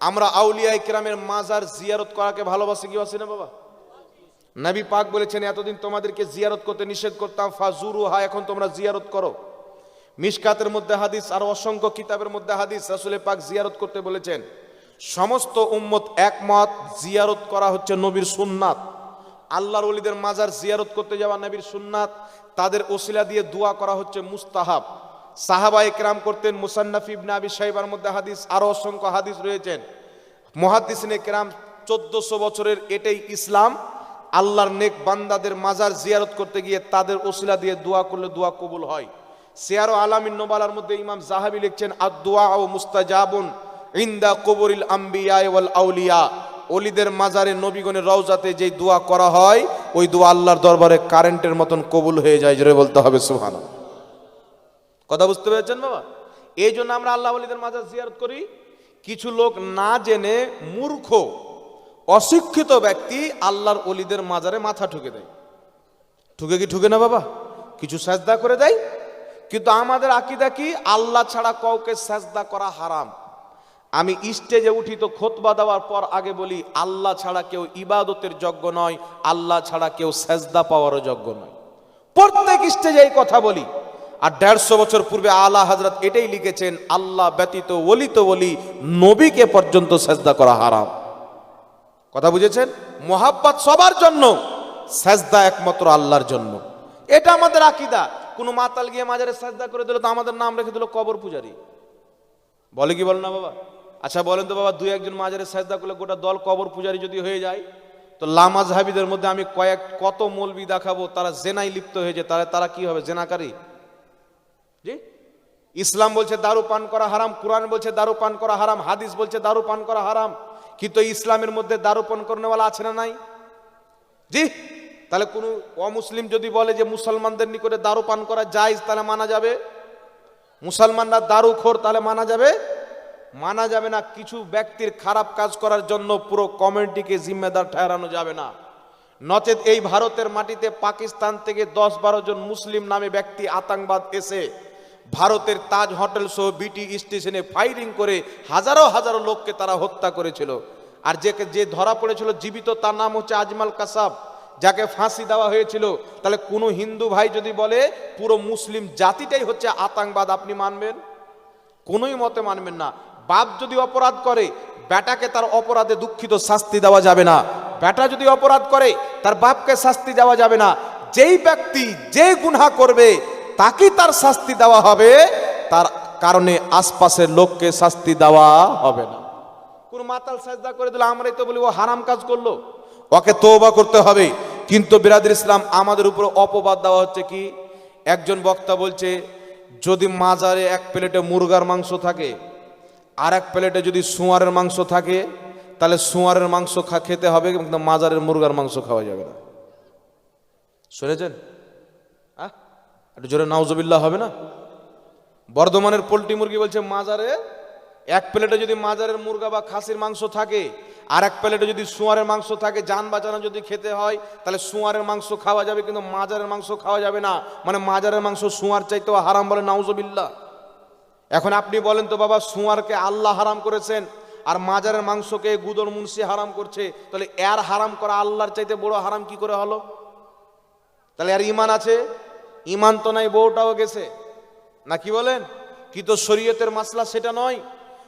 আমরা আউলিয়া ইকরামের মাজার জিয়ারত করাকে ভালোবাসি, কি বাসি না বাবা? নবী পাক বলেছেন, এতদিন তোমাদেরকে জিয়ারত করতে নিষেধ করতাম, ফাজুরু হা, এখন তোমরা জিয়ারত করো। মিশকাতের মধ্যে হাদিস, আর অসংখ্য কিতাবের মধ্যে হাদিস রাসুলে পাক জিয়ারত করতে বলেছেন, সমস্ত উম্মত একমত, জিয়ারত করা হচ্ছে নবীর সুন্নাত। আল্লাহর ওলিদের মাজার জিয়ারত করতে যাওয়া নবীর সুন্নাত, তাদের ওসিলা দিয়ে দোয়া করা হচ্ছে মুস্তাহাব। সাহাবা একরাম করতেন মুসান্নাফ ইবনে আবি সাইবার মধ্যে হাদিস, আরও অসংখ্য হাদিস রয়েছেন। মহাদিসিনে কেরাম চোদ্দশো বছরের এটাই ইসলাম, আল্লাহর নেক বান্দাদের মাজার জিয়ারত করতে গিয়ে তাদের ওসিলা দিয়ে দোয়া করলে দোয়া কবুল হয়। সিয়ারো আলামিন নোবালার মধ্যে ইমাম জাহাবি লিখছেন আর আদুয়া ও মুস্তাজাবুন ইন্দা কবরিল আম্বিয়া ওয়াল আউলিয়া। অলিদের মাজারে নবীগণের রওজাতে যেই দোয়া করা হয়, ওই দোয়া আল্লাহর দরবারে কারেন্টের মতন কবুল হয়ে যায়, জোরে বলতে হবে সুবহানাল্লাহ। কথা বুঝতে পেরেছেন বাবা? এই জন্য আমরা আল্লাহ আলীদের মাজার জিয়ারত করি, কিছু লোক না জেনে মূর্খ, অশিক্ষিত ব্যক্তি আল্লাহর অলিদের মাজারে মাথা ঠুকে দেয়। ঠুকে কি ঠুকে না বাবা? কিছু সাজদা করে দেয়। কিন্তু আমাদের আকিদা কি? আল্লাহ ছাড়া কাউকে সাজদা করা হারাম। আমি স্টেজে উঠি তো খোতবা দেওয়ার পর আগে বলি, আল্লাহ ছাড়া কেউ ইবাদতের যোগ্য নয়, আল্লাহ ছাড়া কেউ সেজদা পাওয়ারও যোগ্য নয়। প্রত্যেক স্টেজে এই কথা বলি। আর দেড়শো বছর পূর্বে আলা হজরত এটাই লিখেছেন, আল্লাহ ব্যতীত ওলি তো ওলি নবীকে পর্যন্ত সেজদা করা হারাম। কথা বুঝেছেন? মোহাব্বত সবার জন্য, সেজদা একমাত্র আল্লাহর জন্য। এটা আমাদের আকিদা। কোনো মাতাল গিয়ে মাজারে সেজদা করে দিল, তো আমাদের নাম রেখে দিল কবর পূজারি। বলে কি বল না বাবা? আচ্ছা বলেন তো বাবা, দুই একজন মাজারে সেজদা করলে গোটা দল কবর পূজারি যদি হয়ে যায়, তো লামাজ হাবিদের মধ্যে আমি কয়েক, কত মলবি দেখাবো, তারা জেনাই লিপ্ত হয়েছে তাহলে তারা কি হবে? জেনাকারী? জি? ইসলাম বলছে দারু পান করা হারাম, কোরআন বলছে দারু পান করা হারাম, হাদিস বলছে দারু পান করা হারাম। কিন্তু ইসলামের মধ্যে দারু পান করনেওয়ালা আছে না নাই? জি? তাহলে কোনো অমুসলিম যদি বলে যে মুসলমানদের নিকটে দারু পান করা যায় তাহলে মানা যাবে? মুসলমানরা দারু খোর, তাহলে মানা যাবে? মানা যাবে না। কিছু ব্যক্তির খারাপ কাজ করার জন্য পুরো কমিউনিটিকে জিম্মেদার ঠেরানো যাবে না। নচেত এই ভারতের মাটিতে পাকিস্তান থেকে দশ বারো জন মুসলিম নামে ব্যক্তি আতঙ্কবাদ এসে ভারতের তাজ হোটেল সহ বিটি স্টেশনে ফায়ারিং করে হাজারো হাজারো লোককে তারা হত্যা করেছিল। আর যে যে ধরা পড়েছিল জীবিত, তার নাম হচ্ছে আজমাল কাসাব। যাকে ফাঁসি দেওয়া হয়েছিল, তাহলে কোনো হিন্দু ভাই যদি বলে, পুরো মুসলিম জাতিটাই হচ্ছে আতঙ্কবাদ আপনি মানবেন? কোনোই মতে মানবেন না। বাপ যদি অপরাধ করে বেটাকে তার অপরাধে দুঃখিত শাস্তি দেওয়া যাবে না। বেটা যদি অপরাধ করে, তার বাপকে শাস্তি দেওয়া যাবে না। যেই ব্যক্তি যে গুনাহ করবে তাকে তার শাস্তি দেওয়া হবে, তার কারণে আশপাশের লোককে শাস্তি দেওয়া হবে না। কোন মাতাল সাজদা করে দিলে, আমরাই তো বলি ও হারাম কাজ করল। ওকে তৌবা করতে হবে। কিন্তু বিরাদির ইসলাম আমাদের উপর অপবাদ দেওয়া হচ্ছে কি? একজন বক্তা বলছে, যদি মাজারে এক প্লেটে মুরগার মাংস থাকে আর এক প্লেটে যদি সুয়ারের মাংস থাকে, তাহলে সুয়ারের মাংস খেতে হবে, কিন্তু মাজারের মুরগার মাংস খাওয়া যাবে না। শুনেছেন? একটু জোরে নাউজবিল্লাহ হবে না? বর্ধমানের পোলট্রি মুরগি বলছে, মাজারে এক প্লেটে যদি মাজারের মুরগা বা খাসির মাংস থাকে আর এক প্লেটে যদি সুয়ারের মাংস থাকে, যান বাঁচানো যদি খেতে হয়, তাহলে সুয়ারের মাংস খাওয়া যাবে, কিন্তু মাজারের মাংস খাওয়া যাবে না। মানে মাজারের মাংস সুয়ার চাইতেও হারাম বলে নাউজবিল্লাহ। এখন আপনি বলেন তো, বাবা, সুয়ারকে আল্লাহ হারাম করেছেন আর মাজারের মাংসকে গুদর মুন্সি হারাম করছে, তাহলে এর হারাম করা আল্লাহর চাইতে বড় হারাম কি করে হলো? তাহলে আর ইমান আছে? ইমান তো নাই, বউটাও গেছে। না কি বলেন? কি তো শরীয়তের মাসলা সেটা নয়।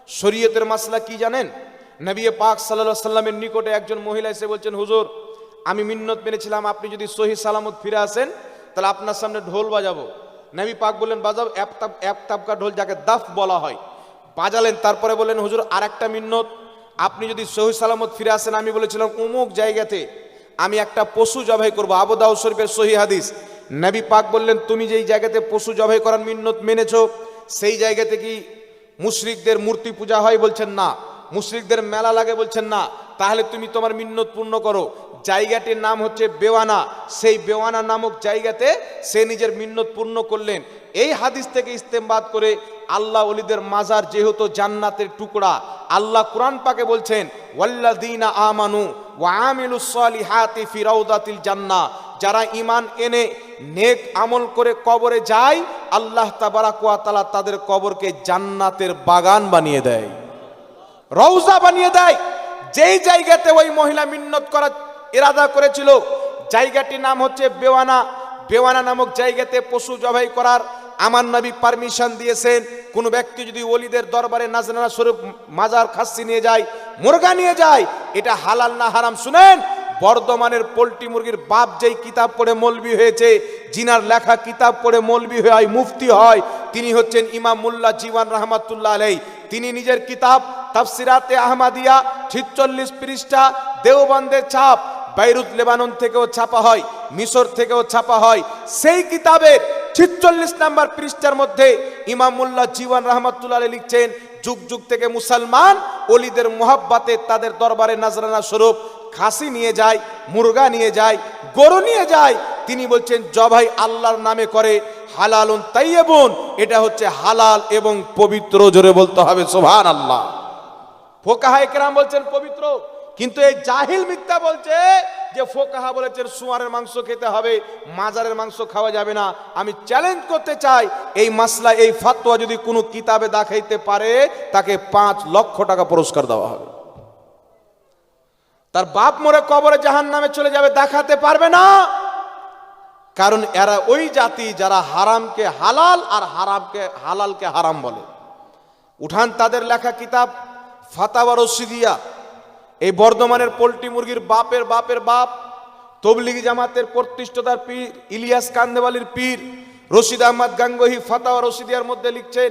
শরীয়তের মাসলা কি জানেন? নবী পাক সাল্লাহ সাল্লামের নিকটে একজন মহিলা এসে বলছেন, হুজুর, আমি মিন্নত মেনেছিলাম, আপনি যদি সহি সালামত ফিরে আসেন, তাহলে আপনার সামনে ঢোল বাজাবো। নবী পাক বললেন, বাজাও একতাপ একতাপকা ঢোল যাকে দাফ বলা হয়। বাজালেন, তারপরে বললেন, হুজুর আর একটা মিন্নত। আপনি যদি সহি সালামত ফিরে আসেন, আমি বলেছিলাম অমুক জায়গাতে আমি একটা পশু জবাই করব আবুদাউ শরীফের সহি হাদিস। নবী পাক বললেন, তুমি যেই জায়গাতে পশু জবাই করার মিন্নত মেনেছ, সেই জায়গাতে কি মুশরিকদের মূর্তি পূজা হয়? বলছেন, না। মুশরিকদের মেলা লাগে? বলছেন, না। তাহলে তুমি তোমার মিন্নত পূর্ণ করো। জায়গাটির নাম হচ্ছে বেওয়ানা। সেই বেওয়ানা নামক জায়গাতে সে নিজের মিন্নত পূর্ণ করলেন। এই হাদিস থেকে ইস্তেমবাদ করে আল্লাহ অলিদের মাজার যেহেতু জান্নাতের টুকরা, আল্লাহ কোরআন পাকে বলছেন ওয়াল্লাদিনা আমানু ওয়া আমিলুস সালিহাতি ফি রাউদাতিল জান্নাহ। যারা ইমান এনে নেক আমল করে কবরে যায়, আল্লাহ তাবারাক ওয়া তাদের কবরকে জান্নাতের বাগান বানিয়ে দেয় রৌজা বানিয়ে দেয়। যেই জায়গাতে ওই মহিলা মিন্নত করার ইরাদা করেছিল, জায়গাটির নাম হচ্ছে বেওয়ানা। বেওয়ানা নামক জায়গাতে পশু জবাই করার আমার নবী পারমিশন দিয়েছেন। কোন ব্যক্তি যদি ওলিদের দরবারে নাজরানা স্বরূপ মাজার খাসি নিয়ে যায়, মুরগা নিয়ে যায়, এটা হালাল না হারাম, শুনেন? বর্ধমানের পোলট্রি মুরগির বাপ যেই কিতাব পড়ে মলবি হয়েছে, জিনার লেখা কিতাব পড়ে মলবি হয় মুফতি হয়, তিনি হচ্ছেন ইমাম মুল্লা জীবান রহমাতুল্লাহ আলাই তিনি নিজের কিতাব তাফসিরাতে আহমাদিয়া, ছিচল্লিশ পৃষ্ঠা দেওবন্দের ছাপ, বাইরুত লেবানন থেকেও ছাপা হয়, মিশর থেকেও ছাপা হয়। সেই কিতাবের ছিচল্লিশ নাম্বার পৃষ্ঠার মধ্যে ইমাম মুল্লা জীবন রহমতুল্লাহ লিখছেন, যুগ যুগ থেকে মুসলমান, অলিদের মোহাব্বাতে তাদের দরবারে নাজরানা স্বরূপ খাসি নিয়ে যায়, মুরগা নিয়ে যায়, গরু নিয়ে যায়। তিনি বলছেন জবাই আল্লাহর নামে করে, হালালুন তাইয়েবুন এটা হচ্ছে হালাল এবং পবিত্র জোরে বলতে হবে সোভান আল্লাহ ফোকাহা একরাম বলছেন, পবিত্র। কিন্তু এই জাহিল মিথ্যা বলছে যে, ফোকাহা বলেছেন সুয়ারের মাংস খেতে হবে, মাজারের মাংস খাওয়া যাবে না। আমি চ্যালেঞ্জ করতে চাই, এই মাসলা এই ফাতোয়া যদি কোনো কিতাবে দেখাইতে পারে, তাকে পাঁচ লক্ষ টাকা পুরস্কার দেওয়া হবে। তার বাপ মরে কবরে জাহান নামে চলে যাবে দেখাতে পারবে না। কারণ এরা ওই জাতি যারা হারামকে হালাল আর হারামকে, হালালকে হারাম বলে। উঠান তাদের লেখা কিতাব, ফাতাওয়া রশিদিয়া। এই বর্ধমানের পোল্ট্রি মুরগির বাপের বাপের বাপ, তবলিগি জামাতের প্রতিষ্ঠাতার পীর, ইলিয়াস কান্দেওয়ালির পীর, রশিদ আহমদ গাঙ্গহি ফাতাওয়া রশিদিয়ার মধ্যে লিখছেন,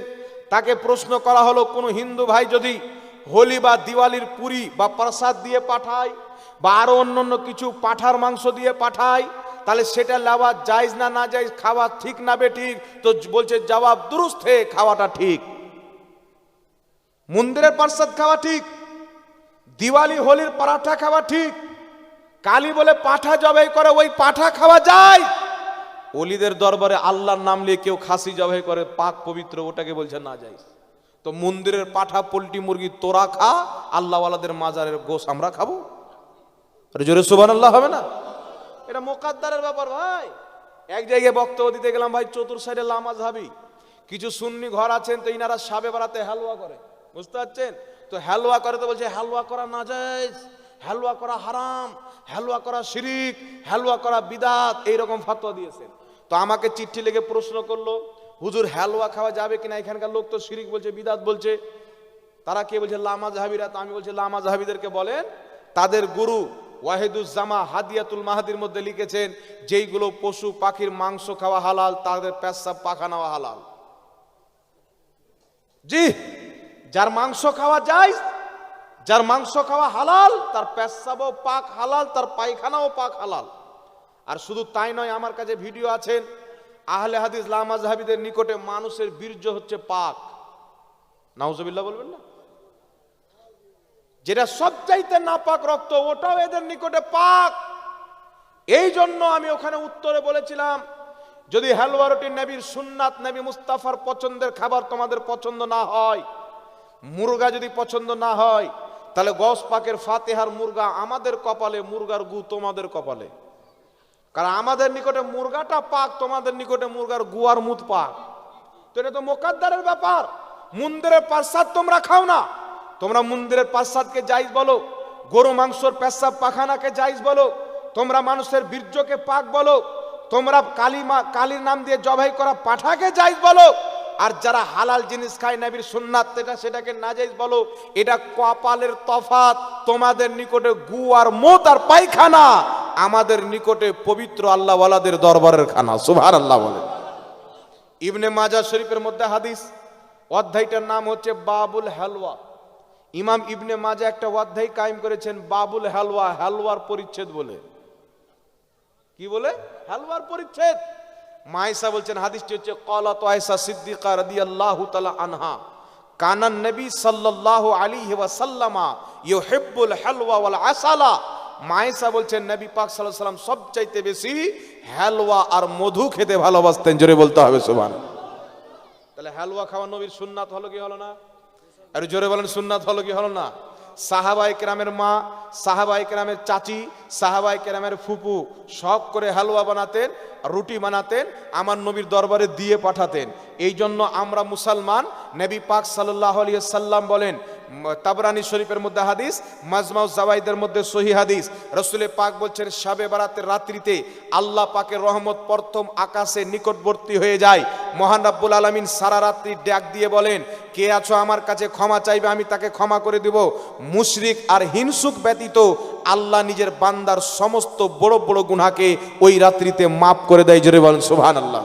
তাকে প্রশ্ন করা হলো, কোনো হিন্দু ভাই যদি হোলি বা দিওয়ালির পুরি বা প্রসাদ দিয়ে পাঠায়, বা আরও অন্যান্য কিছু পাঠার মাংস দিয়ে পাঠায়, তাহলে সেটা নেওয়া জায়জ না না জায়জ, খাওয়া ঠিক না বে ঠিক? তো বলছে, জবাব দুরুস্ত খাওয়াটা ঠিক। মন্দিরের প্রসাদ খাওয়া ঠিক, দিওয়ালি, হোলির পরাঠা খাওয়া ঠিক, কালী বলে পাঠা জবাই করে, ওই পাঠা খাওয়া যায়। অলিদের দরবারে আল্লাহর নাম নিয়ে কেউ খাসি জবাই করে, পাক পবিত্র, ওটাকে বলছে না যাই তো মন্দিরের পাঠা, পোল্ট্রি, মুরগি তোরা খা, আল্লাহওয়ালাদের মাজারের গোস আমরা খাব। জোরে সুবান আল্লাহ হবে না? এটা মোকাদ্দারের ব্যাপার ভাই। এক জায়গায় বক্তব্য দিতে গেলাম, ভাই, চতুর সাইডে লামাজ হাবি কিছু সুন্নি ঘর আছেন তো ইনারা সাবে বেড়াতে হালুয়া করে। বুঝতে পারছেন? তো হালুয়া করে তো বলছে, হালুয়া করা না যায় হালুয়া করা হারাম, হালুয়া করা শিরিক, হালুয়া করা বিদাত, এইরকম ফাতোয়া দিয়েছেন। তো আমাকে চিঠি লেগে প্রশ্ন করল হুজুর হালুয়া খাওয়া যাবে কিনা? এখানকার লোক তো শিরিক বলছে, বিদাত বলছে। তারা কে বলছে? লামা জাহাবিরা তো আমি বলছি, লামা জাহাবিদেরকে বলেন, তাদের গুরু ওয়াহেদুজ্জামা হাদিয়াতুল মাহাদির মধ্যে লিখেছেন, যেইগুলো পশু পাখির মাংস খাওয়া হালাল, তাদের পেশাব পাখানাওয়া হালাল। জি, যার মাংস খাওয়া যায়, যার মাংস খাওয়া হালাল, তার পেশাবও পাক হালাল, তার পায়খানাও পাক হালাল। আর শুধু তাই নয়, আমার কাছে ভিডিও আছেন আহলে হাদিস লামাজহাবিদের নিকটে মানুষের বীর্য হচ্ছে পাক। নাউজবিল্লাহ বলবেন না? যেটা সবচাইতে না পাক রক্ত, ওটাও এদের নিকটে পাক। এই জন্য আমি ওখানে উত্তরে বলেছিলাম, যদি হালুয়া রুটি নবীর সুন্নাত নবী মুস্তাফার পছন্দের খাবার তোমাদের পছন্দ না হয়, মুরগা যদি পছন্দ না হয়, তাহলে গস পাকের ফাতেহার মুরগা আমাদের কপালে, মুরগার গু তোমাদের কপালে। কারণ আমাদের নিকটে মুরগাটা পাক, তোমাদের নিকটে মুরগার গুয়ার মুদ পাক। তো এটা তো মোকাদ্দারের ব্যাপার। মন্দিরের প্রসাদ তোমরা খাও না। তোমরা মন্দিরের প্রসাদকে জাইজ বলো। গরু মাংসর পেশাব পাখানাকে জাইজ বলো। তোমরা মানুষের বীর্যকে পাক বলো। তোমরা কালী মা কালীর নাম দিয়ে জবাই করা পাঠাকে জাইজ বলো। আর যারা হালাল জিনিস খায় নবীর সুন্নাত এটা সেটাকে না নাজাইজ বলো। এটা কপালের তফাত। তোমাদের নিকটে গু আর মোত আর পায়খানা। আমাদের নিকটে পবিত্র আল্লাহওয়ালাদের দরবারের খানা সুভার আল্লাহ বলে। ইবনে মাজা শরীফের মধ্যে হাদিস অধ্যায়টার নাম হচ্ছে বাবুল হালওয়া। ইমাম ইবনে মাজা একটা অধ্যায় কায়েম করেছেন, বাবুল হালওয়া, হালওয়ার পরিচ্ছেদ বলে। কি বলে? হালওয়ার পরিচ্ছেদ। মাইসা বলছেন, হাদিসটি হচ্ছে কলা তো আয়সা সিদ্দিকা রাদিয়াল্লাহু তাআলা আনহা, কানান নবী সাল্লাল্লাহু আলাইহি ওয়াসাল্লামা ইউহিব্বুল হালওয়া ওয়াল আসালা। মায়েসা বলছেন, নবী পাক আলাইহি সাল্লাম সবচাইতে বেশি হালওয়া আর মধু খেতে ভালোবাসতেন। জোরে বলতে হবে সুবহান তাহলে হালওয়া খাওয়া নবীর সুন্নাত হলো কি হলো না? আর জোরে বলেন, সুন্নাত হলো কি হলো না? সাহাবাই কেরামের মা সাহাবাই কেরামের চাচি সাহাবাই কেরামের ফুপু শখ করে হালুয়া বানাতেন, রুটি বানাতেন, আমার নবীর দরবারে দিয়ে পাঠাতেন। এই জন্য আমরা মুসলমান, নবী পাক সাল্লাহ আলিয়া সাল্লাম বলেন তাবরানি শরীফের মধ্যে হাদিস, মাজমাউ জাওয়াইদের মধ্যে সহি হাদিস। রসুলে পাক বলছেন, সাবে বারাতের রাত্রিতে আল্লাহ পাকের রহমত প্রথম আকাশে নিকটবর্তী হয়ে যায়। মহান রাব্বুল আলামিন সারা রাত্রি ডাক দিয়ে বলেন, কে আছো আমার কাছে ক্ষমা চাইবে, আমি তাকে ক্ষমা করে দিব। মুশরিক আর হিংসুক ব্যতীত আল্লাহ নিজের বান্দার সমস্ত বড় বড় গুনাহকে ওই রাত্রিতে মাফ করে দেয়। জোরে বলেন, সুবহানাল্লাহ।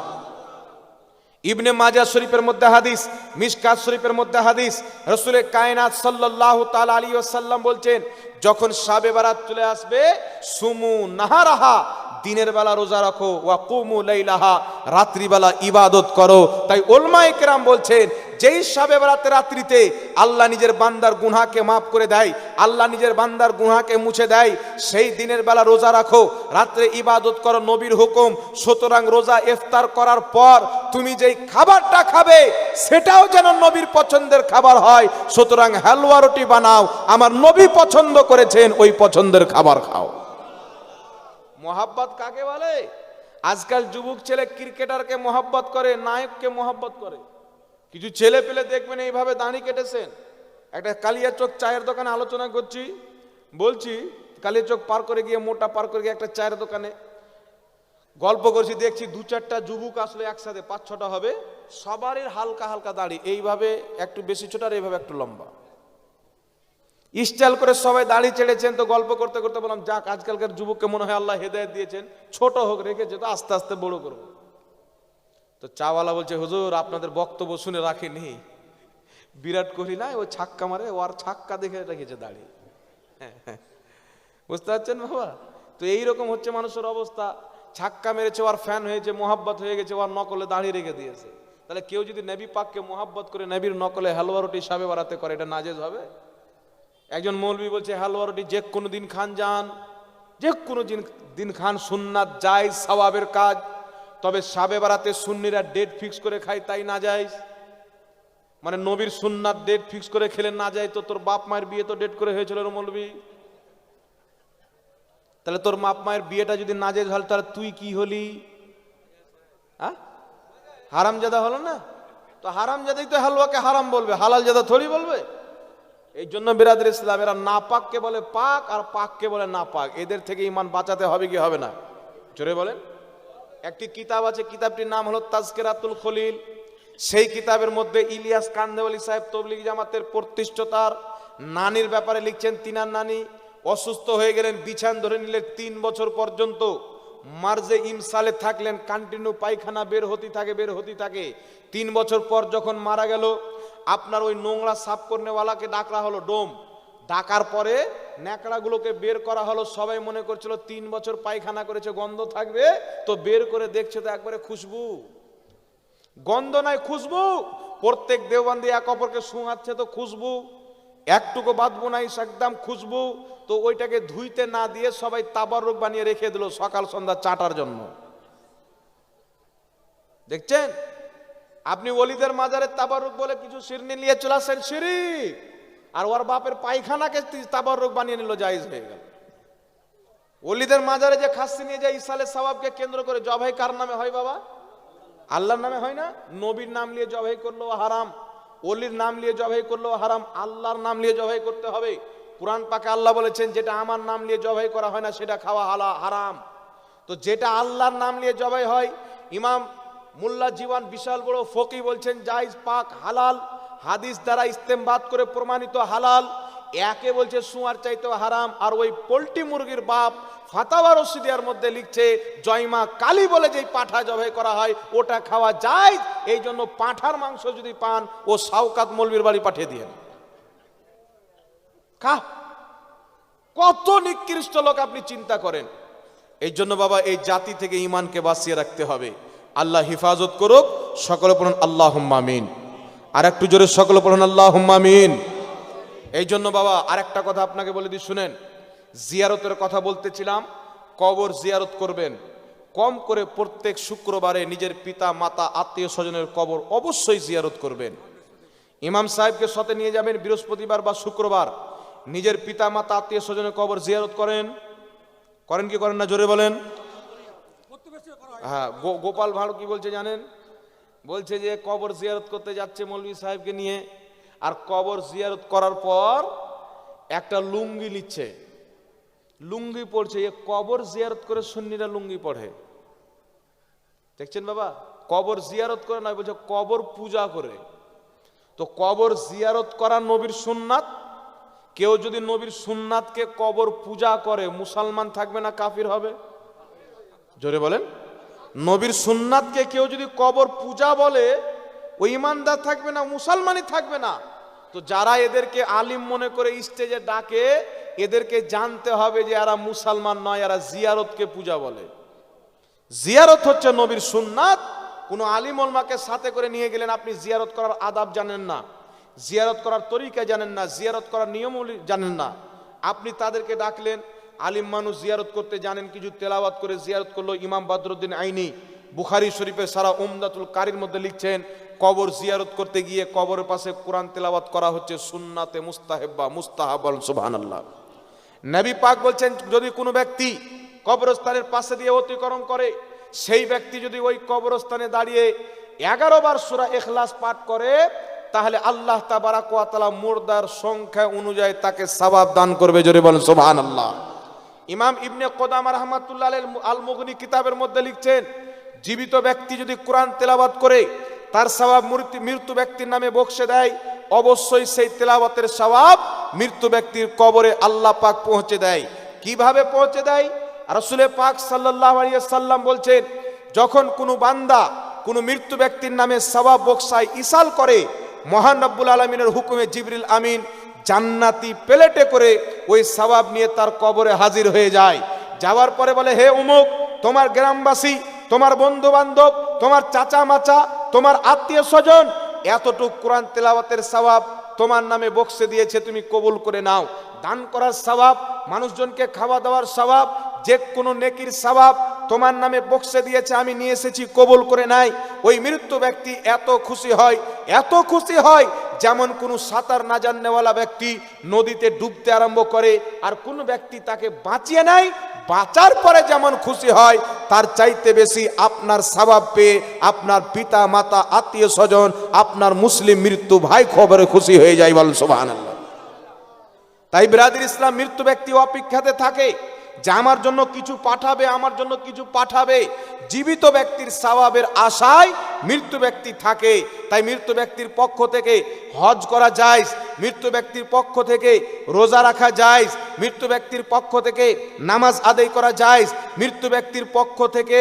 ইবনে মাজা শরীফের মধ্যে হাদিস, মিশকাত শরীফের মধ্যে হাদিস। রসুলের কায়নাত সাল্লাহ তাল আলী ওসাল্লাম বলছেন, যখন সাবে বারাত চলে আসবে, সুমু নাহারাহা দিনের বেলা রোজা রাখো। ওয়া কুমু লাইলাহা, রাত্রিবেলা ইবাদত করো। তাই ওলমায়ে কেরাম বলছেন, যেই শাবে বারাতের রাত্রিতে আল্লাহ নিজের বান্দার গুনাহকে মাফ করে দেয়, আল্লাহ নিজের বান্দার গুনাহকে মুছে দেয়, সেই দিনের বেলা রোজা রাখো। রাত্রে ইবাদত করো, নবীর হুকুম। সুতরাং রোজা ইফতার করার পর তুমি যেই খাবারটা খাবে, সেটাও যেন নবীর পছন্দের খাবার হয়। সুতরাং হালুয়া রুটি বানাও, আমার নবী পছন্দ করেছেন, ওই পছন্দের খাবার খাও। মোহাব্বত কাকে বলে? আজকাল যুবক ছেলে ক্রিকেটারকে মোহাব্বত করে, নায়ককে মোহাব্বত করে। কিছু ছেলে পেলে দেখবেন এইভাবে দাঁড়ি কেটেছেন। একটা কালিয়া চোখ চায়ের দোকানে আলোচনা করছি, বলছি, কালিয়া চোখ পার করে গিয়ে, মোটা পার করে গিয়ে একটা চায়ের দোকানে গল্প করছি, দেখছি দু চারটা যুবক আসলে একসাথে, পাঁচ ছটা হবে। সবারই হালকা হালকা দাড়ি, এইভাবে একটু বেশি ছোট আর এইভাবে একটু লম্বা। স্টাইল করে সবাই দাড়ি ছেড়েছেন তো গল্প করতে করতে বললাম, যাক, আজকালকার যুবককে মনে হয় আল্লাহ হেদায়ত দিয়েছেন। ছোট হোক, রেখেছে তো আস্তে আস্তে বড় করব তো চাওয়ালা বলছে, হুজুর, আপনাদের বক্তব্য শুনে রাখেনি বিরাট কোহলি না ও ছাক্কা মারে, ও আর ছাক্কা দেখে রেখেছে দাড়ি। বুঝতে পারছেন বাবা? তো এইরকম হচ্ছে মানুষের অবস্থা। ছাক্কা মেরেছে, ওর ফ্যান হয়েছে, মোহাব্বত হয়ে গেছে ওর নকলে দাঁড়িয়ে রেখে দিয়েছে। তাহলে কেউ যদি নেবি পাককে মোহাব্বত করে নেবির নকলে হালুয়া রুটি সাবে বাড়াতে করে, এটা নাজেজ হবে? একজন মৌলবি বলছে হালুয়া রুটি যে কোনো দিন খান যান, যে কোনো দিন দিন খান সুন্নাত যায় সওয়াবের কাজ। তবে সাবে বারাতে সুন্নিরা ডেট ফিক্স করে খায়, তাই না যায় মানে নবীর সুন্নাত ডেট ফিক্স করে খেলে না যায়, তো তোর বাপ মায়ের বিয়ে তো ডেট করে হয়েছিল রে মৌলবি। তাহলে তোর বাপ মায়ের বিয়েটা যদি না যায় হল তাহলে তুই কি হলি? হ্যাঁ? হারামজাদা হলো না? তো হারাম হারামজাদাই তো হালুয়াকে হারাম বলবে, হালাল জাদা থরি বলবে? এই জন্য বিরাদের ইসলাম এরা নাপাককে বলে পাক আর পাককে বলে নাপাক। এদের থেকে ইমান বাঁচাতে হবে কি হবে না? জোরে বলেন। একটি কিতাব আছে, কিতাবটির নাম হলো তাজকেরাতুল খলিল। সেই কিতাবের মধ্যে ইলিয়াস কান্দেওয়ালি সাহেব তবলিগ জামাতের প্রতিষ্ঠতার নানির ব্যাপারে লিখছেন, তিনার নানি অসুস্থ হয়ে গেলেন, বিছান ধরে নিলেন, তিন বছর পর্যন্ত মার্জে ইমসালে থাকলেন কন্টিনিউ পায়খানা বের হতে থাকে, বের হতে থাকে। তিন বছর পর যখন মারা গেল আপনার ওই নোংরা সাফ করনেওয়ালাকে ডাকরা হলো ডোম। ডাকার পরে ন্যাকড়াগুলোকে বের করা হলো। সবাই মনে করছিল তিন বছর পায়খানা করেছে, গন্ধ থাকবে। তো বের করে দেখছে তো একবারে খুশবু। গন্ধ নাই, খুশবু। প্রত্যেক দেওবান্দি এক অপরকে শুঙাচ্ছে তো খুশবু। একটুকু বাঁধবো নাই, একদম খুশবু। তো ওইটাকে ধুইতে না দিয়ে সবাই তাবার রোগ বানিয়ে রেখে দিল সকাল সন্ধ্যা চাটার জন্য। দেখছেন? আপনি অলিদের মাজারের তাবারুক বলে কিছু শিরনি নিয়ে চলে আসেন শিরিক আর ওর বাপের পায়খানাকে তাবারুক বানিয়ে নিল, জায়েজ হয়ে গেল। অলিদের মাজারে যে খাসি নিয়ে যায়, ইসালে সবাবকে কেন্দ্র করে জবাই কার নামে হয় বাবা? আল্লাহর নামে হয় না? নবীর নাম নিয়ে জবাই করল হারাম। অলির নাম নিয়ে জবাই করল হারাম। আল্লাহর নাম নিয়ে জবাই করতে হবে। কোরআন পাকে আল্লাহ বলেছেন, যেটা আমার নাম নিয়ে জবাই করা হয় না, সেটা খাওয়া হালা হারাম। তো যেটা আল্লাহর নাম নিয়ে জবাই হয়, ইমাম মুল্লা জীবন বিশাল বড় ফকি বলছেন জাইজ পাক হালাল, হাদিস দ্বারা ইস্তেমবাদ করে প্রমাণিত হালাল। একে বলছে, সুয়ার চাইতেও হারাম। আর ওই পোল্ট্রি মুরগির বাপ ফাতাওয়া রশিদিয়ার মধ্যে লিখছে, জয়মা কালী বলে যেই পাঠা জবাই করা হয়, ওটা খাওয়া যায় এই জন্য পাঁঠার মাংস যদি পান, ও সাউকাত মলবির বাড়ি পাঠিয়ে দিয়ে খা কত নিকৃষ্ট লোক আপনি চিন্তা করেন। এই জন্য বাবা, এই জাতি থেকে ইমানকে বাঁচিয়ে রাখতে হবে। আল্লাহ হিফাজত করুক, সকলে পড়ুন আল্লাহ হুম্মামিন আর একটু জোরে সকলে পড়ুন আল্লাহ হুম্মামিন এই জন্য বাবা আর একটা কথা আপনাকে বলে দিই, শুনেন। জিয়ারতের কথা বলতেছিলাম, কবর জিয়ারত করবেন। কম করে প্রত্যেক শুক্রবারে নিজের পিতা, মাতা, আত্মীয় স্বজনের কবর অবশ্যই জিয়ারত করবেন। ইমাম সাহেবকে সাথে নিয়ে যাবেন বৃহস্পতিবার বা শুক্রবার। নিজের পিতা, মাতা, আত্মীয় স্বজনের কবর জিয়ারত করেন। করেন কি করেন না, জোরে বলেন। হ্যাঁ গোপাল ভাঁড় কি বলছে জানেন? বলছে যে কবর জিয়ারত করতে যাচ্ছে মৌলভী সাহেবকে নিয়ে, আর কবর জিয়ারত করার পর একটা লুঙ্গি নিচ্ছে। লুঙ্গি পড়ছে এ কবর জিয়ারত করে সুন্নিরা লুঙ্গি পড়ে। দেখছেন বাবা? কবর জিয়ারত করে নয়, বলছে কবর পূজা করে। তো কবর জিয়ারত করা নবীর সুন্নাত? কেউ যদি নবীর সুন্নাতকে কবর পূজা করে, মুসলমান থাকবে না, কাফির হবে? জোরে বলেন। নবীর সুন্নাতকে কেউ যদি কবর পূজা বলে ওই ইমানদার থাকবে না মুসলমানই থাকবে না, তো যারা এদেরকে আলিম মনে করে স্টেজে ডাকে, এদেরকে জানতে হবে যে এরা মুসলমান নয়, এরা জিয়ারতকে পূজা বলে। জিয়ারত হচ্ছে নবীর সুন্নাত, কোনো আলিম ওলমাকে সাথে করে নিয়ে গেলেন আপনি জিয়ারত করার আদাব জানেন না, জিয়ারত করার তরিকা জানেন না, জিয়ারত করার নিয়মগুলি জানেন না, আপনি তাদেরকে ডাকলেন আলিম মানুষ জিয়ারত করতে জানেন কিছু তেলাওয়াত করে জিয়ারত করল ইমাম বদরুদ্দিন আইনি। বুখারি শরীফে সারা উমদাতুল কারির মধ্যে লিখছেন, কবর জিয়ারত করতে গিয়ে কবরের পাশে কোরআন তেলাওয়াত করা হচ্ছে সুন্নাতে মুস্তাহেব্বা মুস্তাহাব সুবহানাল্লাহ। নবী পাক বলছেন, যদি কোনো ব্যক্তি কবরস্থানের পাশে দিয়ে অতিক্রম করে, সেই ব্যক্তি যদি ওই কবরস্থানে দাঁড়িয়ে এগারো বার সুরা এখলাস পাঠ করে, তাহলে আল্লাহ তাবারাক ওয়া তাআলা মুর্দার সংখ্যা অনুযায়ী তাকে সওয়াব দান করবে। জোরে বলেন, সুবহানাল্লাহ। ইমাম ইবনে কোদাম রহমাতুল্লাহ আল মুগনি কিতাবের মধ্যে লিখছেন, জীবিত ব্যক্তি যদি কোরআন তেলাওয়াত করে, তার সওয়াব মৃত্যু ব্যক্তির নামে বকশে দেয়, অবশ্যই সেই তেলাওয়াতের সওয়াব মৃত্যু ব্যক্তির কবরে আল্লাহ পাক পৌঁছে দেয়। কীভাবে পৌঁছে দেয়? রসুলে পাক সাল্লাহ সাল্লাম বলছেন, যখন কোনো বান্দা কোনো মৃত্যু ব্যক্তির নামে সওয়াব বক্সায় ইসাল করে, মহান রব্বুল আলমিনের হুকুমে জিবরিল আমিন জান্নাতি প্লেটে করে ওই সওয়াব নিয়ে তার কবরে হাজির হয়ে যায়। যাওয়ার পরে বলে, হে উমুক, তোমার গ্রামবাসী, তোমার বন্ধু বান্ধব তোমার চাচা মাচা তোমার আত্মীয় স্বজন এতটুক কোরআন তেলাওয়াতের সওয়াব তোমার নামে বক্সে দিয়েছে, তুমি কবুল করে নাও। দান করার সওয়াব, মানুষজনকে খাওয়া দাওয়ার সওয়াব, যে কোনো নেকির সওয়াব তোমার নামে বক্সে দিয়েছে, আমি নিয়ে এসেছি, কবুল করে নাই। ওই মৃত্যু ব্যক্তি এত খুশি হয়, এত খুশি হয় যেমন কোনো সাঁতার না জাননেওয়ালা ব্যক্তি নদীতে ডুবতে আরম্ভ করে, আর কোনো ব্যক্তি তাকে বাঁচিয়ে নেয়, বাঁচার পরে যেমন খুশি হয়, তার চাইতে বেশি আপনার স্বভাব পেয়ে আপনার পিতা, মাতা, আত্মীয় স্বজন, আপনার মুসলিম মৃত্যু ভাই খবরে খুশি হয়ে যায় বল সোহান তাই বিরাদির ইসলাম মৃত্যু ব্যক্তি অপেক্ষাতে থাকে। যে আমার জন্য কিছু পাঠাবে, আমার জন্য কিছু পাঠাবে। জীবিত ব্যক্তির স্বভাবের আশায় মৃত্যু ব্যক্তি থাকে। তাই মৃত্যু ব্যক্তির পক্ষ থেকে হজ করা যায়, মৃত্যু ব্যক্তির পক্ষ থেকে রোজা রাখা যায়, মৃত্যু ব্যক্তির পক্ষ থেকে নামাজ আদায় করা যায়, মৃত্যু ব্যক্তির পক্ষ থেকে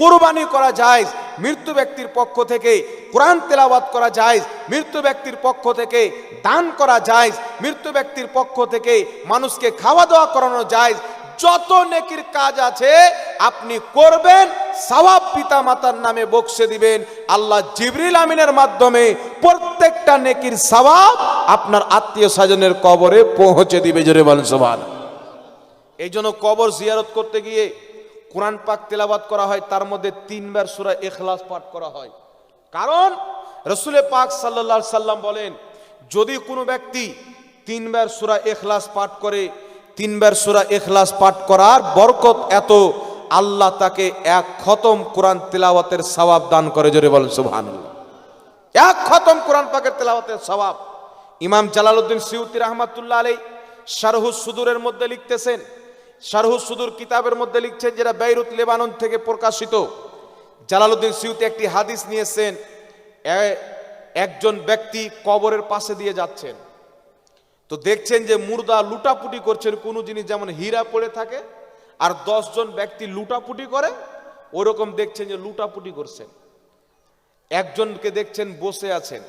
কোরবানি করা যায়, মৃত্যু ব্যক্তির পক্ষ থেকে কোরআন তেলাওয়াত করা যায়, মৃত্যু ব্যক্তির পক্ষ থেকে দান করা যায়, মৃত্যু ব্যক্তির পক্ষ থেকে মানুষকে খাওয়া দাওয়া করানো যায় যত নেকির কাজ আছে, আপনি করবেন, সওয়াব পিতা মাতার নামে বকশে দিবেন। আল্লাহ জিবরিল আমিনের মাধ্যমে প্রত্যেকটা নেকির সওয়াব আপনার আত্মীয় স্বজনের কবরে পৌঁছে দিবে, জোরে বলেন এই জন্য কবর জিয়ারত করতে গিয়ে কোরআন পাক তেলাবাত করা হয়, তার মধ্যে তিনবার সুরা এখলাস পাঠ করা হয়। কারণ রসুলে পাক সাল্লাল্লাহু সাল্লাম বলেন, যদি কোনো ব্যক্তি তিনবার সূরা এখলাস পাঠ করে তিনবার সূরা এখলাস পাঠ করার বরকত এত, আল্লাহ তাকে এক খতম কোরআন তেলাওয়াতের সওয়াব দান করে। জোরে বলেন, সুবহানাল্লাহ। এক খতম কোরআন পাকের তেলাওয়াতের সওয়াব। ইমাম জালালউদ্দিন সিউতি রহমাতুল্লাহ আলাই শারহুস সুদুরের মধ্যে লিখতেছেন শারহুস সুদুর কিতাবের মধ্যে লিখছেন, যেটা বেইরুত লেবানন থেকে প্রকাশিত। জালালউদ্দিন সিউতি একটি হাদিস নিয়েছেন একজন ব্যক্তি কবরের পাশে দিয়ে যাচ্ছেন। তো দেখছেন যে মুর্দা লুটাপুটি করছেন, কোনো জিনিস যেমন হীরা পড়ে থাকে, আর দশজন ব্যক্তি লুটাপুটি করে, ওরকম দেখছেন যে লুটাপুটি করছেন। একজনকে দেখছেন বসে আছেন।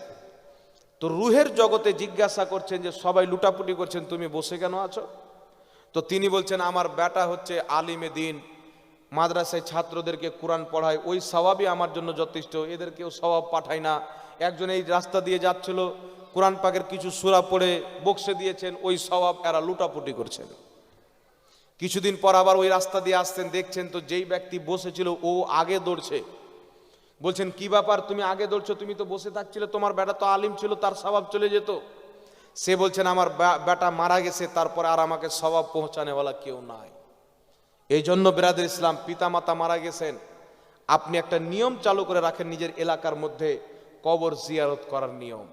তো রুহের জগতে জিজ্ঞাসা করছেন যে, সবাই লুটাপুটি করছেন, তুমি বসে কেন আছো? তো তিনি বলছেন, আমার বেটা হচ্ছে আলিমে দিন, মাদ্রাসায় ছাত্রদেরকে কোরআন পড়ায়, ওই স্বভাবই আমার জন্য যথেষ্ট, এদের কেউ স্বভাব পাঠায় না। একজন এই রাস্তা দিয়ে যাচ্ছিল কোরআন পাকের কিছু সুরা পড়ে বক্সে দিয়েছেন, ওই স্বভাব এরা লুটাপুটি করছেন। কিছুদিন পর আবার ওই রাস্তা দিয়ে আসছেন, দেখছেন তো যেই ব্যক্তি বসেছিল ও আগে দৌড়ছে। বলছেন, কি ব্যাপার? তুমি আগে দৌড়ছো, তুমি তো বসে থাকছিলে, তোমার বেটা তো আলিম ছিল, তার স্বভাব চলে যেত। সে বলছেন, আমার বেটা মারা গেছে, তারপরে আর আমাকে স্বভাব পৌঁছানেওয়ালা কেউ নাই। এই জন্য বিরাদের ইসলাম পিতা মাতা মারা গেছেন। আপনি একটা নিয়ম চালু করে রাখেন নিজের এলাকার মধ্যে কবর জিয়ারত করার নিয়ম।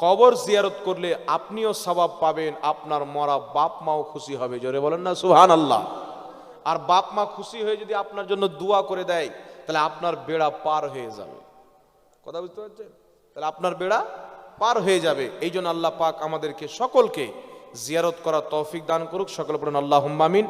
কবর জিয়ারত করলে আপনিও সবাব পাবেন, আপনার মরা বাপ মাও খুশি হবে। জোরে বলেন না সুহান আল্লাহ আর বাপ মা খুশি হয়ে যদি আপনার জন্য দোয়া করে দেয়, তাহলে আপনার বেড়া পার হয়ে যাবে। কথা বুঝতে পারছেন? তাহলে আপনার বেড়া পার হয়ে যাবে। এই জন্য আল্লাহ পাক আমাদেরকে সকলকে জিয়ারত করার তৌফিক দান করুক। সকল পড়েন আল্লাহ হুম্মামিন